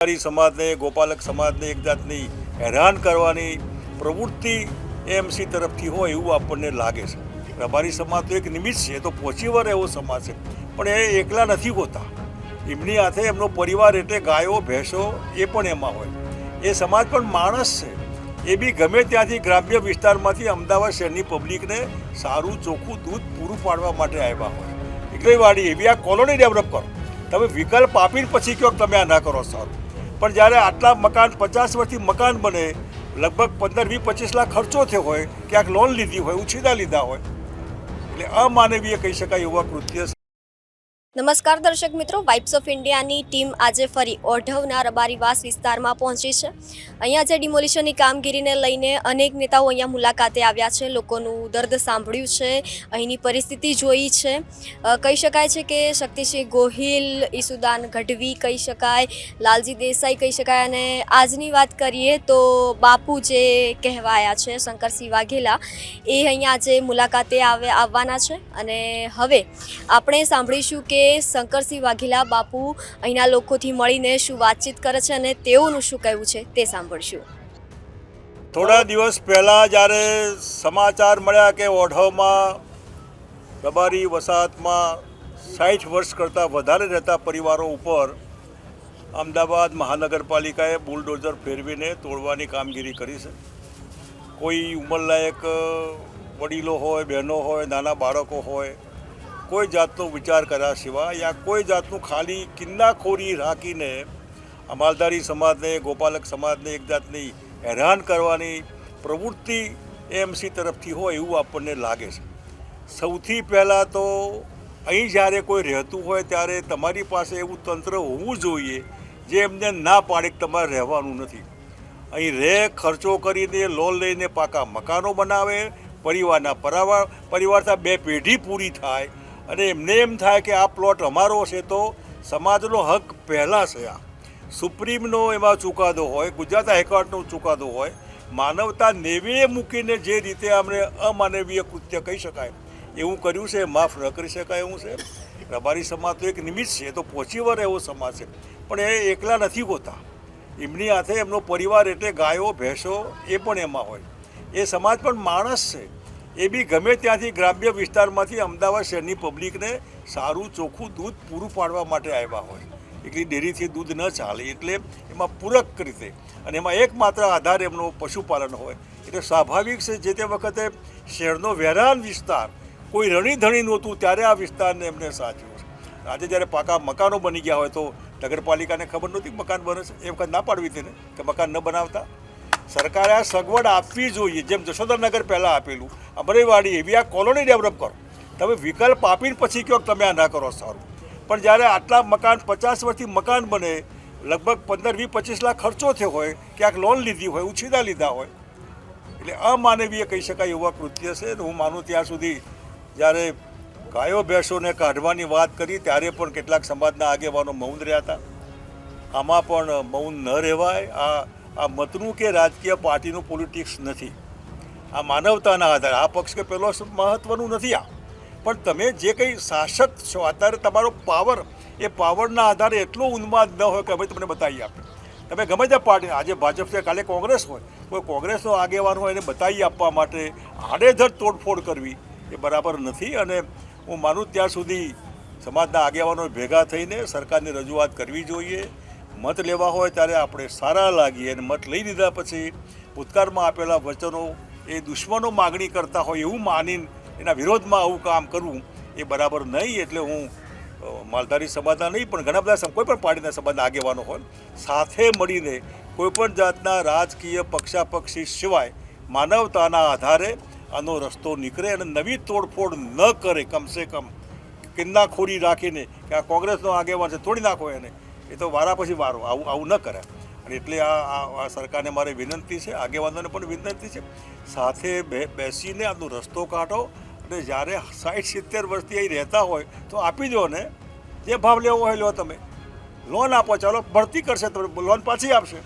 માલધારી સમાજને, ગોપાલક સમાજને એક જાતની હેરાન કરવાની પ્રવૃત્તિ એમસી તરફથી હોય એવું આપણને લાગે છે. રબારી સમાજ તો એક નિમિત્ત છે તો પહોંચી વળે એવો સમાજ છે. પણ એ એકલા નથી હોતા. એમની હાથે એમનો પરિવાર એટલે ગાયો, ભેંસો એ પણ એમાં હોય. એ સમાજ પણ માણસ છે. એ બી ગમે ત્યાંથી ગ્રામ્ય વિસ્તારમાંથી અમદાવાદ શહેરની પબ્લિકને સારું, ચોખ્ખું દૂધ પૂરું પાડવા માટે આવ્યા હોય. એટલે વાડી એવી આ કોલોની ડેવલપ કરો. તમે વિકલ્પ આપીને પછી કહો તમે આ ના કરો સારું. પણ જ્યારે આટલા મકાન, પચાસ વર્ષથી મકાન બને, લગભગ પંદર, વીસ, પચીસ લાખ ખર્ચો થયો હોય, ક્યાંક લોન લીધી હોય ઉછીદા લીધા હોય. એટલે અમાનવીય કહી શકાય એવા કૃત્ય નમસ્કાર દર્શક મિત્રો વાઇબ્સ ઓફ ઇન્ડિયાની ટીમ આજે ફરી ઓઢવના રબારીવાસ વિસ્તારમાં પહોંચી છે. અહીંયા જે ડિમોલિશનની કામગીરીને લઈને અનેક નેતાઓ અહીંયા મુલાકાતે આવ્યા છે. લોકોનું દર્દ સાંભળ્યું છે, અહીંની પરિસ્થિતિ જોઈ છે. કહી શકાય છે કે શક્તિસિંહ ગોહિલ, ઈસુદાન ગઢવી કહી શકાય, લાલજી દેસાઈ કહી શકાય અને આજની વાત કરીએ તો બાપુ જે કહેવાયા છે, શંકરસિંહ વાઘેલા, એ અહીંયા આજે મુલાકાતે આવે, આવવાના છે. અને હવે આપણે સાંભળીશું કે શંકરસિંહ વાઘેલા બાપુ અહીંના લોકોથી મળીને શું વાતચીત કરે છે અને તેઓનું શું કહેવું છે તે સાંભળશું. થોડા દિવસ પહેલાં જ્યારે સમાચાર મળ્યા કે ઓઢવમાં રબારી વસાહતમાં સાઠ વર્ષ કરતાં વધારે રહેતા પરિવારો ઉપર અમદાવાદ મહાનગરપાલિકાએ બુલડોઝર ફેરવીને તોડવાની કામગીરી કરી છે. કોઈ ઉંમરલાયક વડીલો હોય, બહેનો હોય, નાના બાળકો હોય કોઈ જાતનો વિચાર કર્યા સિવાય યા કોઈ જાતનું ખાલી કિન્નાખોરી રાખીને અમાલધારી સમાજને, ગોપાલક સમાજને એક જાતની હેરાન કરવાની પ્રવૃત્તિ એમસી તરફથી હોય એવું આપણને લાગે છે. સૌથી પહેલાં તો અહીં જ્યારે કોઈ રહેતું હોય ત્યારે તમારી પાસે એવું તંત્ર હોવું જોઈએ જે એમને ના પાડે તમારે રહેવાનું નથી. અહીં રહે, ખર્ચો કરીને લોન લઈને પાકા મકાનો બનાવે, પરિવારના પરાવાર પરિવારતા બે પેઢી પૂરી થાય અને એમને એમ થાય કે આ પ્લોટ અમારો છે તો સમાજનો હક પહેલાં છે આ. સુપ્રીમનો એમાં ચુકાદો હોય, ગુજરાત હાઈકોર્ટનો ચુકાદો હોય, માનવતા નેવીએ મૂકીને જે રીતે આપણે અમાનવીય કૃત્ય કહી શકાય, એવું કર્યું છે, માફ ન કરી શકાય એવું છે. રબારી સમાજ તો એક નિમિત્ત છે તો પહોંચી વળે એવો સમાજ છે. પણ એ એકલા નથી હોતા. એમની હાથે એમનો પરિવાર એટલે ગાયો, ભેંસો એ પણ એમાં હોય. એ સમાજ પણ માણસ છે. એ બી ગમે ત્યાંથી ગ્રામ્ય વિસ્તારમાંથી અમદાવાદ શહેરની પબ્લિકને સારું ચોખ્ખું દૂધ પૂરું પાડવા માટે આવ્યા હોય. એટલી ડેરીથી દૂધ ન ચાલે, એટલે એમાં પૂરક રીતે અને એમાં એકમાત્ર આધાર એમનો પશુપાલન હોય. એટલે સ્વાભાવિક છે જે તે વખતે શહેરનો વેરાન વિસ્તાર કોઈ રણીધણી નહોતું, ત્યારે આ વિસ્તારને એમને સાચવ્યો આજે જ્યારે પાકા મકાનો બની ગયા હોય તો નગરપાલિકાને ખબર નહોતી મકાન બને છે? એ વખત ના પાડવી તેને કે મકાન ન બનાવતા? સરકારે આ સગવડ આપવી જોઈએ. જેમ જશોદરનગર પહેલાં આપેલું, અમરેવાડી એવી આ કોલોની ડેવલપ કરો. તમે વિકલ્પ આપીને પછી કહો તમે આ ના કરો સારું. પણ જ્યારે આટલા મકાન, પચાસ વર્ષથી મકાન બને, લગભગ પંદર, વીસ, પચીસ લાખ ખર્ચો થયો હોય, ક્યાંક લોન લીધી હોય ઉછીદા લીધા હોય. એટલે અમાનવીય કહી શકાય એવા કૃત્ય છે હું માનું ત્યાં સુધી જ્યારે ગાયો ભેંસોને કાઢવાની વાત કરી, ત્યારે પણ કેટલાક સમાજના આગેવાનો મૌન રહ્યા હતા. આમાં પણ મૌન ન રહેવાય. આ આ મતનું કે રાજકીય પાર્ટીનું પોલિટિક્સ નથી. આ માનવતાના આધારે. આ પક્ષ કે પેલો મહત્વનું નથી આ. પણ તમે જે કંઈ શાસક છો, અત્યારે તમારો પાવર એ પાવરના આધારે એટલો ઉન્માદ ન હોય કે અમે તમને બતાવી આપે તમે ગમે તે પાર્ટી, આજે ભાજપ છે, કાલે કોંગ્રેસ હોય, કોઈ કોંગ્રેસનો આગેવાન હોય એને બતાવી આપવા માટે. આડેધડ તોડફોડ કરવી એ બરાબર નથી અને હું માનું ત્યાં સુધી સમાજના આગેવાનો ભેગા થઈને સરકારની રજૂઆત કરવી જોઈએ. મત લેવા હોય ત્યારે આપણે સારા લાગીએ અને મત લઈ લીધા પછી ભૂતકાળમાં આપેલા વચનો એ દુશ્મનો માગણી કરતા હોય એવું માનીને એના વિરોધમાં આવું કામ કરવું એ બરાબર નહીં એટલે હું માલધારી સમાજના નહીં, પણ ઘણા બધા કોઈ પણ પાર્ટીના સમાજના આગેવાનો હોય, સાથે મળીને કોઈપણ જાતના રાજકીય પક્ષાપક્ષી સિવાય માનવતાના આધારે આનો રસ્તો નીકળે અને નવી તોડફોડ ન કરે, કમસે કમ કિન્નાખોરી રાખીને કે આ કોંગ્રેસનો આગેવાન છે, તોડી નાખો એને. એ તો વારા પછી વારો. આવું આવું ન કરે અને એટલે આ આ- સરકારને મારી વિનંતી છે, આગેવાનોને પણ વિનંતી છે, સાથે બેસીને આનો રસ્તો કાઢો અને જ્યારે સાઠ સિત્તેર વર્ષથી અહીં રહેતા હોય તો આપી દો ને જે ભાવ લેવો હોય લો તમે. લોન આપો, ચાલો, ભરતી કરશે તમે, લોન પાછી આપશે.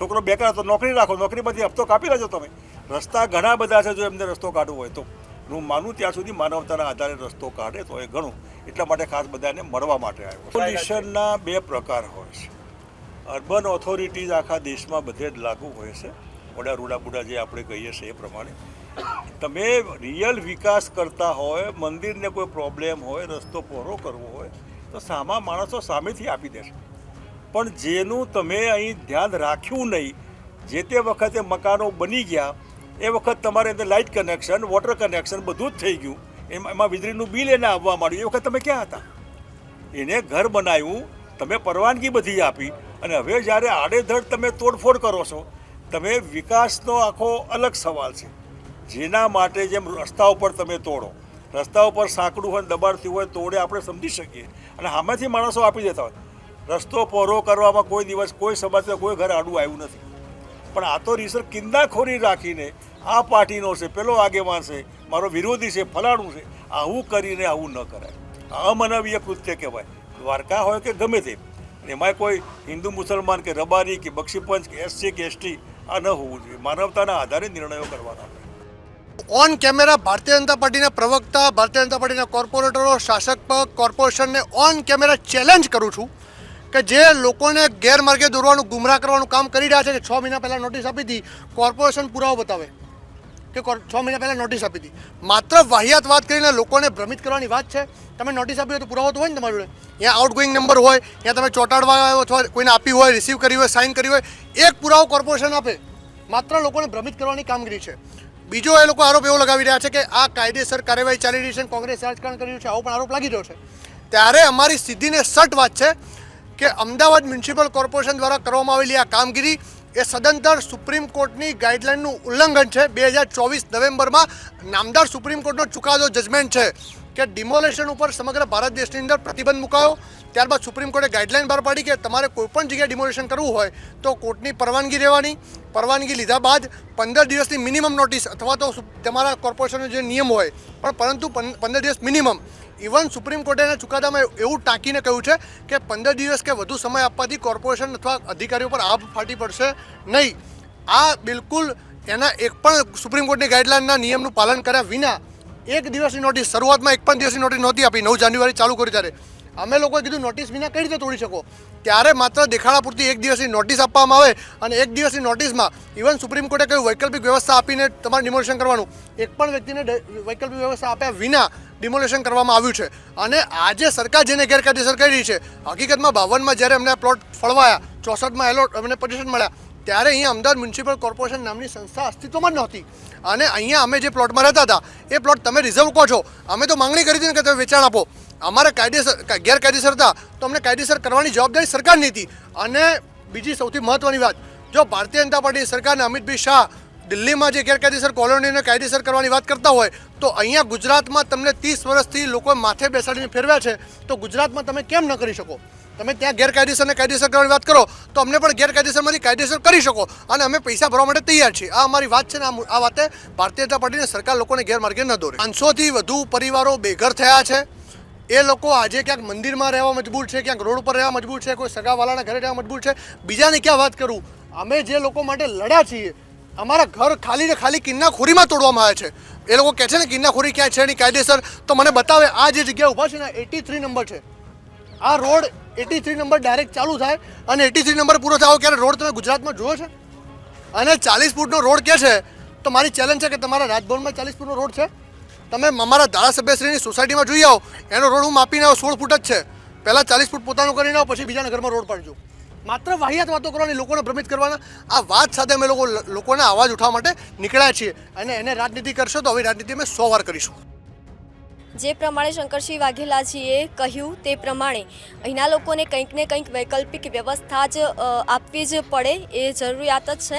છોકરો બેકાર તો નોકરી રાખો નોકરીમાંથી હપ્તો કાપી લેજો તમે. રસ્તા ઘણા બધા છે જો એમને રસ્તો કાઢવો હોય તો. હું માનું ત્યાં સુધી માનવતાના આધારે રસ્તો કાઢે તો એ ઘણું. એટલા માટે ખાસ બધાને મળવા માટે આવ્યો પોલ્યુશનના બે પ્રકાર હોય છે. અર્બન ઓથોરિટીઝ આખા દેશમાં બધે જ લાગુ હોય છે. મોડા રૂડા બુડા જે આપણે કહીએ છીએ એ પ્રમાણે. તમે રિયલ વિકાસ કરતા હોય મંદિરને કોઈ પ્રોબ્લેમ હોય રસ્તો પહોળો કરવો હોય તો સામા માણસો સામેથી આપી દેશે પણ જેનું તમે અહીં ધ્યાન રાખ્યું નહીં જે તે વખતે મકાનો બની ગયા એ વખત તમારે અંદર લાઇટ કનેક્શન, વોટર કનેક્શન બધું જ થઈ ગયું. એમાં એમાં વીજળીનું બિલ એને આવવા માંડ્યું. એ વખત તમે ક્યાં હતા? એને ઘર બનાવ્યું, તમે પરવાનગી બધી આપી અને હવે જ્યારે આડેધડ તમે તોડફોડ કરો છો, તમે વિકાસનો આખો અલગ સવાલ છે. જેના માટે જેમ રસ્તા ઉપર તમે તોડો. રસ્તા ઉપર સાંકડું હોય દબાણથી હોય તોડે, આપણે સમજી શકીએ. અને સામેથી માણસો આપી દેતા હોય. રસ્તો પહોળો કરવામાં કોઈ દિવસ કોઈ સમાજમાં કોઈ ઘર આડું આવ્યું નથી. પણ આ તો રિસર્ચ કિંદાખોરી રાખીને આ પાર્ટીનો છે, પેલો આગેવાન છે, મારો વિરોધી છે, ફલાણું છે. આવું કરીને આવું ન કરાય. અમાનવીય કૃત્ય કહેવાય. દ્વારકા હોય કે ગમે તે. એમાં કોઈ હિન્દુ, મુસલમાન કે રબારી કે બક્ષીપંચ કે એસસી કે એસટી આ ન હોવું જોઈએ. માનવતાના આધારે નિર્ણયો કરવાના ઓન કેમેરા ભારતીય જનતા પાર્ટીના પ્રવક્તા, ભારતીય જનતા પાર્ટીના કોર્પોરેટરો, શાસક કોર્પોરેશનને ઓન કેમેરા ચેલેન્જ કરું છું કે જે લોકોને ગેરમાર્ગે દોરવાનું, ગુમરાહ કરવાનું કામ કરી રહ્યા છે કે છ મહિના પહેલાં નોટિસ આપી હતી, કોર્પોરેશન પુરાવો બતાવે. કે છ મહિના પહેલાં નોટિસ આપી હતી. માત્ર વાહિયાત વાત કરીને લોકોને ભ્રમિત કરવાની વાત છે. તમે નોટિસ આપી હોય તો પુરાવો તો હોય ને તમારી ત્યાં આઉટગોઈંગ નંબર હોય ત્યાં તમે ચોંટાડવા અથવા કોઈને આપી હોય રિસીવ કરી હોય સાઇન કરી હોય, એક પુરાવો કોર્પોરેશન આપે. માત્ર લોકોને ભ્રમિત કરવાની કામગીરી છે. બીજો એ લોકો આરોપ એવો લગાવી રહ્યા છે કે આ કાયદેસર કાર્યવાહી ચાલી રહી છે કોંગ્રેસ રાજકારણ કરી રહ્યું છે. આવો પણ આરોપ લાગી રહ્યો છે. ત્યારે અમારી સીધીને સટ વાત છે કે અમદાવાદ મ્યુનિસિપલ કોર્પોરેશન દ્વારા કરવામાં આવેલી આ કામગીરી એ સદંતર સુપ્રીમ કોર્ટની ગાઈડલાઇનનું ઉલ્લંઘન છે. બે હજાર ચોવીસ નવેમ્બરમાં નામદાર સુપ્રીમ કોર્ટનો ચુકાદો જજમેન્ટ છે કે ડિમોલેશન ઉપર સમગ્ર ભારત દેશની અંદર પ્રતિબંધ મુકાયો. ત્યારબાદ સુપ્રીમ કોર્ટે ગાઈડલાઇન બહાર પાડી કે તમારે કોઈ પણ જગ્યાએ ડિમોલેશન કરવું હોય તો કોર્ટની પરવાનગી લેવાની પરવાનગી લીધા બાદ પંદર દિવસની મિનિમમ નોટિસ અથવા તો તમારા કોર્પોરેશનનો જે નિયમ હોય, પણ પરંતુ પંદર દિવસ મિનિમમ ઇવન સુપ્રીમ કોર્ટે એના ચુકાદામાં એવું ટાંકીને કહ્યું છે કે પંદર દિવસ કે વધુ સમય આપવાથી કોર્પોરેશન અથવા અધિકારીઓ પર આભ ફાટી પડશે નહીં. આ બિલકુલ એના એક પણ સુપ્રીમ કોર્ટની ગાઈડલાઇનના નિયમનું પાલન કર્યા વિના એક દિવસની નોટિસ શરૂઆતમાં એક પણ દિવસની નોટિસ નહોતી આપી. નવ જાન્યુઆરી ચાલુ કરી ત્યારે. અમે લોકોએ કીધું નોટિસ વિના કઈ રીતે તોડી શકો? ત્યારે માત્ર દેખાડા પૂરતી એક દિવસની નોટિસ આપવામાં આવે અને એક દિવસની નોટિસમાં ઇવન સુપ્રીમ કોર્ટે કહ્યું, વૈકલ્પિક વ્યવસ્થા આપીને તમારે ડિમોલેશન કરવાનું. એક પણ વ્યક્તિને વૈકલ્પિક વ્યવસ્થા આપ્યા વિના ડિમોલેશન કરવામાં આવ્યું છે. અને આજે સરકાર જેને ગેરકાયદેસર કરી છે, હકીકતમાં બાવનમાં જ્યારે અમને પ્લોટ ફળવાયા, ચોસઠમાં એલોટ અમને પટિશન મળ્યા, ત્યારે અહીંયા અમદાવાદ મ્યુનિસિપલ કોર્પોરેશન નામની સંસ્થા અસ્તિત્વમાં જ નહોતી. અને અહીંયા અમે જે પ્લોટમાં રહેતા હતા, એ પ્લોટ તમે રિઝર્વ કહો છો. અમે તો માંગણી કરી હતી ને કે તમે વેચાણ આપો. અમારે કાયદેસર ગેરકાયદેસર હતા, તો અમને કાયદેસર કરવાની જવાબદારી સરકારની હતી. અને બીજી સૌથી મહત્ત્વની વાત, જો ભારતીય જનતા પાર્ટી સરકારને અમિતભાઈ શાહ દિલ્હીમાં જે ગેરકાયદેસર કોલોનીને કાયદેસર કરવાની વાત કરતા હોય, તો અહીંયા ગુજરાતમાં તમને ત્રીસ વર્ષથી લોકો માથે બેસાડીને ફેરવ્યા છે. તો ગુજરાતમાં તમે કેમ ન કરી શકો? તમે ત્યાં ગેરકાયદેસરને કાયદેસર કરવાની વાત કરો, તો અમને પણ ગેરકાયદેસરમાંથી કાયદેસર કરી શકો અને અમે પૈસા ભરવા માટે તૈયાર છીએ. આ અમારી વાત છે ને, આ વાતે ભારતીય જનતા પાર્ટીને સરકાર લોકોને ગેરમાર્ગે ન દોરે. પાંચસોથી વધુ પરિવારો બેઘર થયા છે. એ લોકો આજે ક્યાંક મંદિરમાં રહેવા મજબૂર છે, ક્યાંક રોડ પર રહેવા મજબૂર છે, કોઈ સગાવાલાના ઘરે રહેવા મજબૂર છે. બીજાની ક્યાં વાત કરું? અમે જે લોકો માટે લડ્યા છીએ અમારા ઘર ખાલી ને ખાલી કિન્નાખોરીમાં તોડવામાં આવે છે. એ લોકો કહે છે ને, કિન્નાખોરી ક્યાં છે? એની કાયદેસર તો મને બતાવે, આ જે જગ્યા ઊભા છે ને એટી થ્રી નંબર છે. આ road eighty three number direct ચાલુ થાય અને એટી થ્રી નંબર પૂરો થાય ક્યારે રોડ તમે ગુજરાતમાં જોયો છે? અને ચાલીસ ફૂટનો રોડ કે છે, તો મારી ચેલેન્જ છે કે તમારા રાજભવનમાં ચાલીસ ફૂટનો રોડ છે? તમે અમારા ધારાસભ્યશ્રીની સોસાયટીમાં જોઈ આવો, એનો રોડ હું માપીને આવો, સોળ ફૂટ જ છે. પહેલાં ચાલીસ ફૂટ પોતાનું કરીને આવો પછી બીજાના ઘરમાં રોડ પાડજો. માત્ર વાહિયાત વાતો કરવાની, લોકોને ભ્રમિત કરવાના. આ વાત સાથે અમે લોકો લોકોના અવાજ ઉઠાવવા માટે નીકળ્યા છીએ અને એને રાજનીતિ કરશો તો હવે રાજનીતિ અમે સો વાર કરીશું. જે પ્રમાણે શંકરસિંહ વાઘેલાજીએ કહ્યું તે પ્રમાણે અહીંના લોકોને કંઈક ને કંઈક વૈકલ્પિક વ્યવસ્થા જ આપવી જ પડે એ જરૂરિયાત જ છે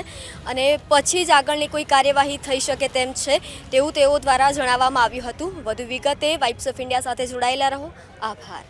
અને પછી જ આગળની કોઈ કાર્યવાહી થઈ શકે તેમ છે તેવું તેઓ દ્વારા જણાવવામાં આવ્યું હતું. વધુ વિગતે વાઇબ્સ ઓફ ઇન્ડિયા સાથે જોડાયેલા રહો. આભાર.